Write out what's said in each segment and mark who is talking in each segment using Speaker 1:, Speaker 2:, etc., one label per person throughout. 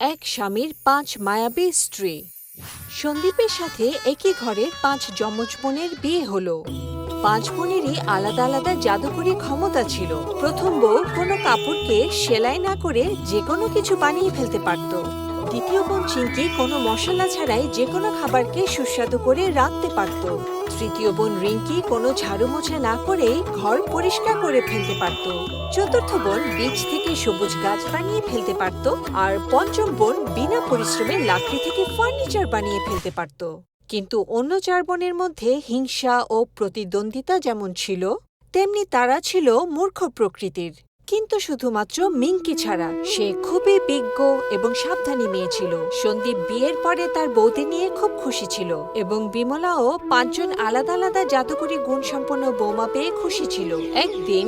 Speaker 1: এক স্বামীর পাঁচ মায়াবী স্ত্রী। সন্দীপের সাথে একই ঘরের পাঁচ যমজ বোনের বিয়ে হলো। পাঁচ বোনেরই আলাদা আলাদা জাদুকরি ক্ষমতা ছিল। প্রথম বউ কোনো কাপড়কে সেলাই না করে যে কোনো কিছু বানিয়ে ফেলতে পারত। দ্বিতীয় বোন চিঙ্কি কোনো মশলা ছাড়াই যে কোনো খাবারকে সুস্বাদু করে রাখতে পারত। তৃতীয় বোন রিঙ্কি কোনো ঝাড়ু মোছা না করেই ঘর পরিষ্কার করে ফেলতে পারত। চতুর্থ বোন বীজ থেকে সবুজ গাছ বানিয়ে ফেলতে পারত আর পঞ্চম বোন বিনা পরিশ্রমে লাকড়ি থেকে ফার্নিচার বানিয়ে ফেলতে পারত। কিন্তু অন্য চার বোনের মধ্যে হিংসা ও প্রতিদ্বন্দ্বিতা যেমন ছিল, তেমনি তারা ছিল মূর্খ প্রকৃতির। কিন্তু শুধুমাত্র মিঙ্কি ছাড়া সে খুবই বিজ্ঞ এবং সাবধানী মেয়ে ছিল। সন্দীপ বিয়ের পরে তার বৌদি নিয়ে খুব খুশি ছিল এবং বিমলাও পাঁচজন আলাদা আলাদা জাদুকরী গুণসম্পন্ন বৌমা পেয়ে খুশি ছিল। একদিন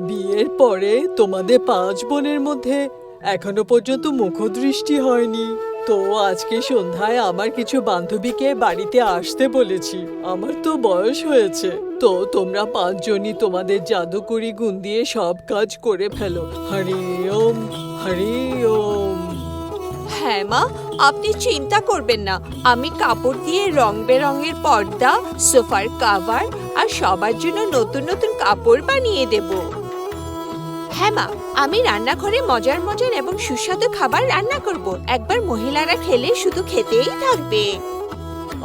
Speaker 2: বিয়ের পরে তোমাদের পাঁচ বোনের মধ্যে এখনও পর্যন্ত মুখদৃষ্টি হয়নি। তো আজকে সন্ধ্যায় আমার কিছু বান্ধবীকে বাড়িতে আসতে বলেছি। আমার তো বয়স হয়েছে। তো তোমরা পাঁচজনই তোমাদের জাদুকরি গুণ দিয়ে সব কাজ করে ফেলো। হরি ওম হরি ওম।
Speaker 1: হ্যাঁ মা, আপনি চিন্তা করবেন না। আমি কাপড় দিয়ে রং বেরঙের পর্দা, সোফার কাভার আর সবার জন্য নতুন নতুন কাপড় বানিয়ে দেব। হ্যাঁ মা, আমি রান্নাঘরে মজার মজার এবং সুস্বাদু খাবার রান্না করব। একবার মহিলারা খেলে শুধু খেতেই থাকবে।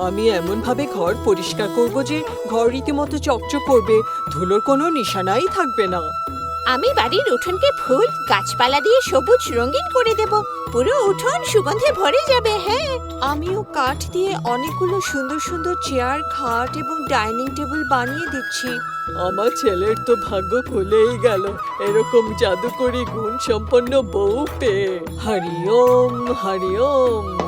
Speaker 2: আমি এমন ভাবে ঘর পরিষ্কার করব যে ঘর রীতিমতো চকচক করবে, ধুলোর কোনো নিশানাই থাকবে না।
Speaker 1: আমি বাড়ির উঠোনকে ফুল গাছপালা দিয়ে সবুজ রঙিন করে দেব। পুরো উঠোন সুগন্ধে ভরে যাবে হ্যাঁ। আমিও কাঠ দিয়ে অনেকগুলো সুন্দর সুন্দর চেয়ার খাট এবং ডাইনিং টেবিল বানিয়ে দিচ্ছি।
Speaker 2: আমার ছেলের তো ভাগ্য খুলেই গেল। এরকম জাদুকরি গুণ সম্পন্ন বউ পেয়ে হরি ওম হরি ওম।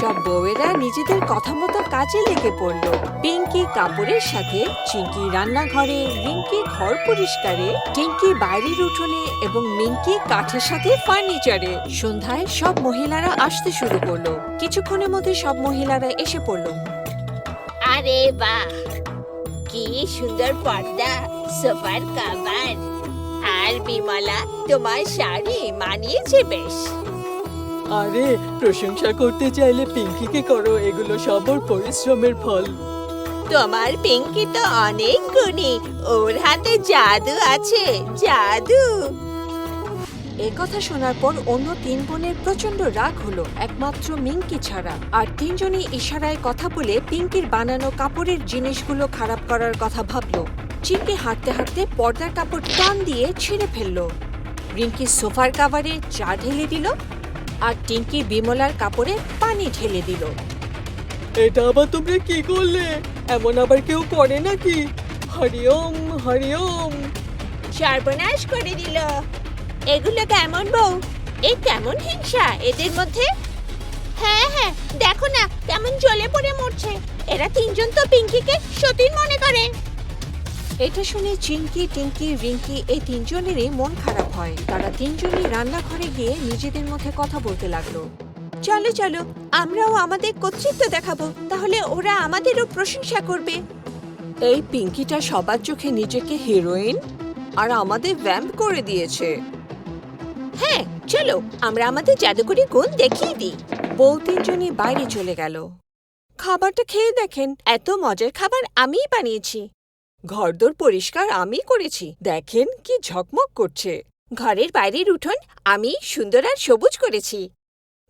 Speaker 1: সব বউয়েরা নিজেদের কথা মতো কাজে লেগে পড়ল। পিঙ্কি কাপড়ের সাথে চিঙ্কি রান্নাঘরে, রিঙ্কি ঘর পরিষ্কারে, টিঙ্কি বাইরের উঠোনে এবং মিঙ্কি কাঠের সাথে ফার্নিচারে। সন্ধ্যায় সব মহিলারা আসতে শুরু করল। কিছুক্ষণের মধ্যে সব মহিলারা এসে পড়ল।
Speaker 3: আরে বাহ! কি সুন্দর পর্দা, সোফার কাভার। আর বিমলা, তোমার শাড়ি মানিয়েছে বেশ।
Speaker 2: আরে প্রশংসা করতে চাইলে পিঙ্কিকে করো এগুলো সব ওর পরিশ্রমের ফল।
Speaker 3: তোমার পিঙ্কি তো অনেক গুণী ওর হাতে জাদু আছে জাদু।
Speaker 1: এ কথা শোনার পর অন্য তিন বোনের প্রচণ্ড রাগ হলো একমাত্র মিঙ্কি ছাড়া। আর তিনজনই ইশারায় কথা বলে পিঙ্কির বানানো কাপড়ের জিনিসগুলো খারাপ করার কথা ভাবলো। চিঙ্কি হাঁটতে হাঁটতে পর্দার কাপড় টান দিয়ে ছিঁড়ে ফেলল। রিঙ্কি সোফার কাভারে চা ঢেলে দিল। আর টিঙ্কি বিমলার কাপড়ে পানি ঢেলে দিল।
Speaker 2: এটা আবার তোমরা কি করলে? এমন আবার কেউ করে নাকি? হরিওম হরিওম হরি
Speaker 3: সর্বনাশ করে দিল। এগুলো কেমন বউ? এ কেমন হিংসা এদের মধ্যে? হ্যাঁ হ্যাঁ দেখো না কেমন জ্বলে পড়ে মরছে। এরা তিনজন তো পিঙ্কিকে সতীন মনে করে।
Speaker 1: এটা শুনে চিঙ্কি টিঙ্কি, রিঙ্কি এই তিনজনেরই মন খারাপ হয়। তারা তিনজনই রান্নাঘরে গিয়ে নিজেদের মধ্যে কথা বলতে লাগল। চলো চলো, আমরাও আমাদের কর্তৃত্ব দেখাবো। তাহলে ওরা আমাদেরও প্রশংসা করবে। এই পিঙ্কিটা সবার চোখে নিজেকে হিরোইন আর আমাদের ভ্যাম্প করে দিয়েছে।
Speaker 3: হ্যাঁ চলো, আমরা আমাদের জাদুকরি গুণ দেখিয়ে দিই।
Speaker 1: বউ তিনজনই বাইরে চলে গেল। খাবারটা খেয়ে দেখেন, এত মজার খাবার আমিই বানিয়েছি। ঘরদোর পরিষ্কার আমি করেছি। দেখেন কি ঝকমক করছে।
Speaker 3: ঘরের বাইরের উঠোন আমি সুন্দর আর সবুজ করেছি।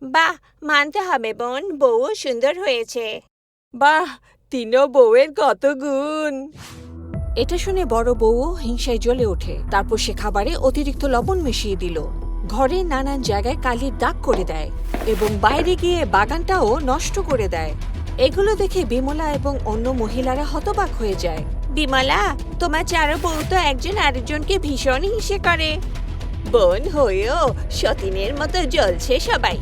Speaker 3: বাহ, মানতে হবে বোন বউও সুন্দর হয়েছে।
Speaker 1: বাহ তিনো বউয়ের কত গুণ। এটা শুনে বড় বউও হিংসায় জ্বলে ওঠে। তারপর সে খাবারে অতিরিক্ত লবণ মিশিয়ে দিল। ঘরে নানান জায়গায় কালির দাগ করে দেয় এবং বাইরে গিয়ে বাগানটাও নষ্ট করে দেয়। এগুলো দেখে বিমলা এবং অন্য মহিলারা হতবাক হয়ে যায়।
Speaker 3: বিমলা তোমার চারো বউ তো একজন আরেকজনকে ভীষণ হিসে করে।
Speaker 1: বোন হয়েও
Speaker 3: সতীনের মতো জ্বলছে সবাই।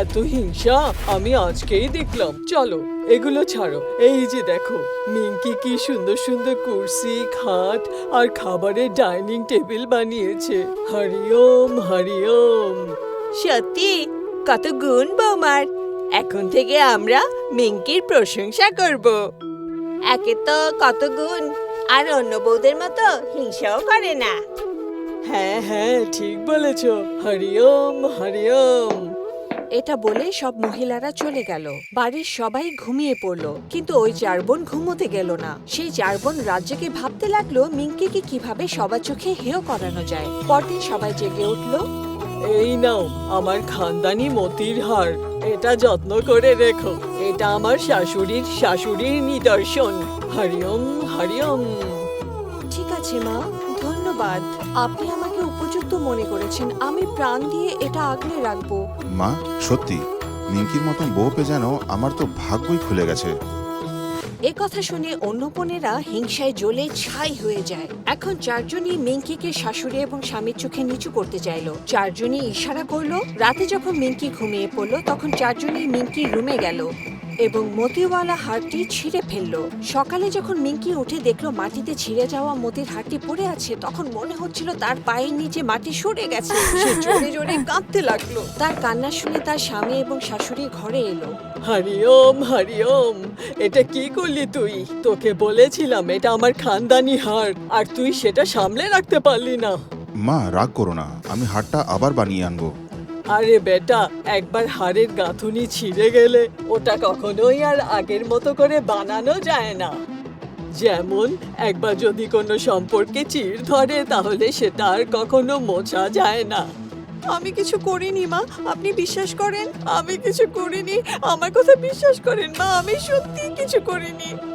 Speaker 2: এত হিংসা আমি আজকেই দেখলাম। চলো এগুলো ছাড়ো। এই যে দেখো মিঙ্কি কি সুন্দর সুন্দর কুর্সি খাট আর খাবারের ডাইনিং টেবিল বানিয়েছে। হরিওম হরিওম। হরি
Speaker 1: সত্যি কত গুণ বৌমার। এখন থেকে আমরা মিঙ্কির প্রশংসা করব।
Speaker 3: একে তো কত গুণ আর অন্য বউদের মতো হিংসাও করে না।
Speaker 2: হ্যাঁ হ্যাঁ ঠিক বলেছ। হরিওম হরিওম
Speaker 1: এটা বলে সব মহিলারা চলে গেল। বাড়ির সবাই ঘুমিয়ে পড়ল। কিন্তু ওই চার বোন ঘুমোতে গেল না। সেই চার বোন রাজ্যকে ভাবতে লাগল মিঙ্কিকে কীভাবে সবার চোখে হেয় করানো যায়। পরদিন সবাই জেগে উঠল
Speaker 2: এই নাও আমার খানদানি মতির হার। এটা যত্ন করে রেখো। এটা আমার শাশুড়ির শাশুড়ির নিদর্শন। হরিওম হরিওম
Speaker 1: ঠিক আছে মা। ধন্যবাদ। আপনি আমাকে উপযুক্ত মনে করেছেন। আমি প্রাণ দিয়ে এটা আগলে রাখব।
Speaker 4: মা সত্যি। নিঙ্কির মতন বউ পে যেন আমার তো ভাগ্যই খুলে গেছে।
Speaker 1: এ কথা শুনে অন্য বোনেরা হিংসায় জ্বলে ছাই হয়ে যায়। এখন চারজনই মিঙ্কিকে শাশুড়ি এবং স্বামীর চোখে নিচু করতে চাইলো। চারজনই ইশারা করল, রাতে যখন মিঙ্কি ঘুমিয়ে পড়ল, তখন চারজনই মিঙ্কির রুমে গেল। এবং মতিওয়ালা হারটি ছিঁড়ে ফেলল। সকালে যখন মিঙ্কি উঠে দেখল মাটিতে ছিঁড়ে যাওয়া মতির হারটি পড়ে আছে তখন মনে হচ্ছিল তার পায়ের নিচে মাটি সরে গেছে। সে জোরে জোরে কাঁদতে লাগল। তার কান্না শুনে তার স্বামী এবং শাশুড়ি ঘরে এলো।
Speaker 2: হরিওম হরিওম এটা কি করলি তুই? তোকে বলেছিলাম এটা আমার খানদানি হার আর তুই সেটা সামলে রাখতে পারলি না।
Speaker 4: মা রাগ করো না আমি হারটা আবার বানিয়ে আনব।
Speaker 2: আরে বেটা, একবার হাড়ের গাঁথুনি ছিঁড়ে গেলে ওটা কখনোই আর আগের মতো করে বানানো যায় না। যেমন, একবার যদি কোনো সম্পর্কে চিড় ধরে, তাহলে সেটা আর কখনো মোছা যায় না। আমি কিছু করিনি, মা। আপনি বিশ্বাস করেন? আমি কিছু করিনি। আমার কথা বিশ্বাস করেন, মা। আমি সত্যি কিছু করিনি।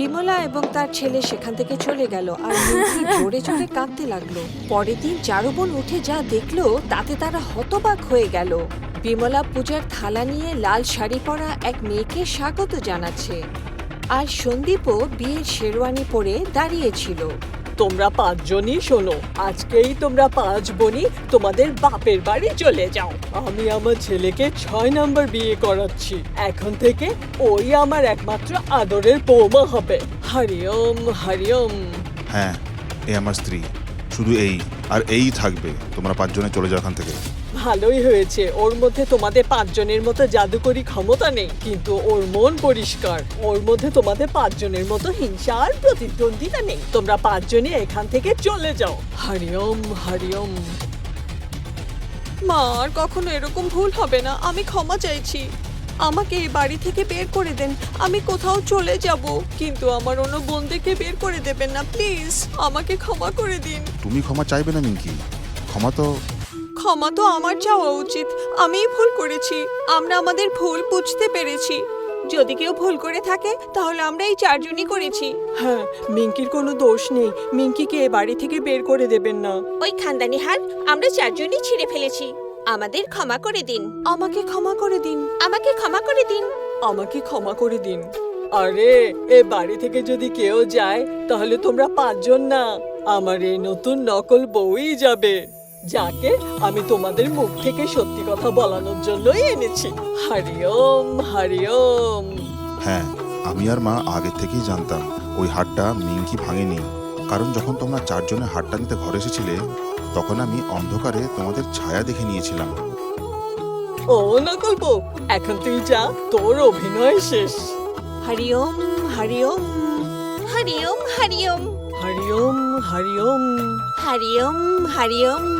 Speaker 1: বিমলা এবং তার ছেলে সেখান থেকে চলে গেল আর মিঙ্কি জোরে জোরে কাঁদতে লাগল। পরের দিন চারুবন উঠে যা দেখল, তাতে তারা হতবাক হয়ে গেল। বিমলা পূজার থালা নিয়ে লাল শাড়ি পরা এক মেয়েকে স্বাগত জানাচ্ছে। আর সন্দীপও বিয়ের শেরওয়ানি পরে দাঁড়িয়েছিল
Speaker 2: তোমরা পাঁচজনই শোনো। আজকেই তোমরা পাঁচ বোনই তোমাদের বাপের বাড়ি চলে যাও। আমি আমার ছেলেকে ছয় নাম্বার বিয়ে করাচ্ছি। এখন থেকে ওই আমার একমাত্র আদরের বৌমা হবে। হরিওম হরিওম।
Speaker 4: হ্যাঁ এ আমার স্ত্রী। শুধু এই আর এই থাকবে। তোমরা পাঁচজনে চলে যাও এখান থেকে।
Speaker 2: ভালোই হয়েছে। ওর মধ্যে তোমাদের পাঁচজনের মতো জাদুকরি ক্ষমতা নেই, কিন্তু ওর মন পরিষ্কার। ওর মধ্যে তোমাদের পাঁচজনের মতো হিংসা আর প্রতিদ্বন্দ্বিতা নেই। তোমরা পাঁচজনই এখান থেকে চলে যাও। হরিওম হরিওম
Speaker 1: মা, আর কখনো এরকম ভুল হবে না। আমি ক্ষমা চাইছি। আমাকে এই বাড়ি থেকে বের করে দেন। আমি কোথাও চলে যাব। কিন্তু আমার অন্য বোনদেরকে বের করে দেবেন না। প্লিজ, আমাকে ক্ষমা করে দিন।
Speaker 4: তুমি ক্ষমা চাইবে না, মিঙ্কি। ক্ষমা তো
Speaker 1: ক্ষমা তো আমার চাওয়া উচিত। আমিই ভুল করেছি। আমরা আমাদের ভুল বুঝতে পেরেছি। যদি কেউ ভুল করে থাকে তাহলে আমরা এই চারজনই করেছি।
Speaker 2: হ্যাঁ মিঙ্কির কোনো দোষ নেই। মিঙ্কিকে এ বাড়ি থেকে বের করে দেবেন না।
Speaker 3: ওই খানদানি হার আমরা চারজনই ছিঁড়ে ফেলেছি। আমাদের ক্ষমা করে দিন।
Speaker 1: আমাকে ক্ষমা করে দিন।
Speaker 3: আমাকে ক্ষমা করে দিন।
Speaker 2: আমাকে ক্ষমা করে দিন। আরে এ বাড়ি থেকে যদি কেউ যায় তাহলে তোমরা পাঁচজন না। আমার এই নতুন নকল বউই যাবে। যাকে আমি তোমাদের মুখ থেকে সত্যি কথা বলানোর জন্যই এনেছি। হরিওম হরিওম
Speaker 4: হ্যাঁ আমি আর মা আগে থেকেই জানতাম ওই হাটটা মিঙ্কি ভাঙেনি। কারণ যখন তোমরা চারজনে হাটটা নিতে ঘরে এসেছিলে তখন আমি অন্ধকারে তোমাদের ছায়া দেখে নিয়েছিলাম।
Speaker 2: ও নকল বউ এখন তুই যা তোর অভিনয় শেষ।
Speaker 1: হরিওম হরিওম
Speaker 3: হরিওম হরিওম
Speaker 2: হরিওম হরিওম
Speaker 3: হরিওম হরিওম